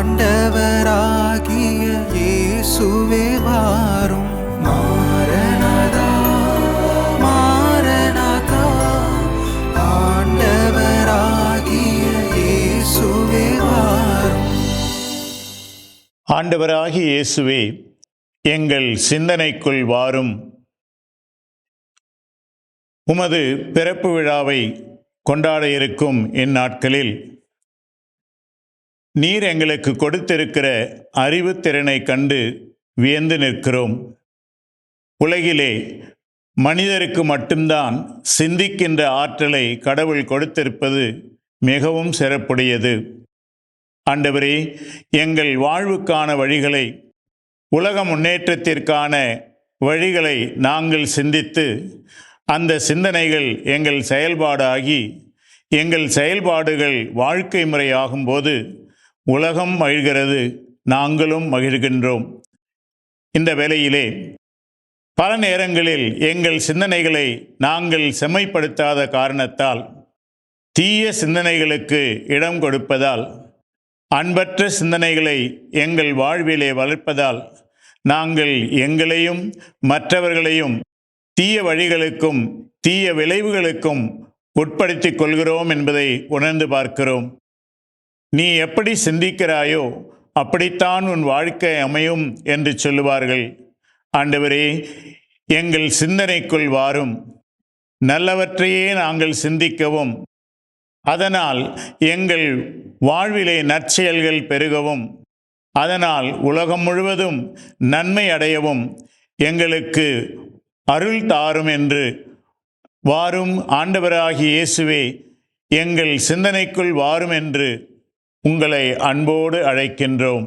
ஆண்டவராகிய இயேசுவே வாரும். மாறனதா இயேசுவே இயேசுவே எங்கள் சிந்தனைக்குள் வாரும். உமது பிறப்பு விழாவை கொண்டாட இருக்கும் இந்நாட்களில் நீர் எங்களுக்கு கொடுத்திருக்கிற அறிவுத்திறனை கண்டு வியந்து நிற்கிறோம். உலகிலே மனிதருக்கு மட்டும்தான் சிந்திக்கின்ற ஆற்றலை கடவுள் கொடுத்திருப்பது மிகவும் சிறப்புடையது. ஆண்டவரே எங்கள் வாழ்வுக்கான வழிகளை உலக முன்னேற்றத்திற்கான வழிகளை நாங்கள் சிந்தித்து அந்த சிந்தனைகள் எங்கள் செயல்பாடாகி எங்கள் செயல்பாடுகள் வாழ்க்கை முறையாகும்போது உலகம் மகிழ்கிறது நாங்களும் மகிழ்கின்றோம். இந்த வேளையிலே பல நேரங்களில் எங்கள் சிந்தனைகளை நாங்கள் செம்மைப்படுத்தாத காரணத்தால் தீய சிந்தனைகளுக்கு இடம் கொடுப்பதால் அன்பற்ற சிந்தனைகளை எங்கள் வாழ்விலே வளர்ப்பதால் நாங்கள் எங்களையும் மற்றவர்களையும் தீய வழிகளுக்கும் தீய விளைவுகளுக்கும் உட்படுத்திக் கொள்கிறோம் என்பதை உணர்ந்து பார்க்கிறோம். நீ எப்படி சிந்திக்கிறாயோ அப்படித்தான் உன் வாழ்க்கை அமையும் என்று சொல்லுவார்கள். ஆண்டவரே எங்கள் சிந்தனைக்குள் வாரும். நல்லவற்றையே நாங்கள் சிந்திக்கவும். அதனால் எங்கள் வாழ்விலே நற்செயல்கள் பெருகவும். அதனால் உலகம் முழுவதும் நன்மை அடையவும். எங்களுக்கு அருள் தாரும் என்று வாரும் ஆண்டவராகிய இயேசுவே எங்கள் சிந்தனைக்குள் வாரும் என்று உங்களை அன்போடு அழைக்கின்றோம்.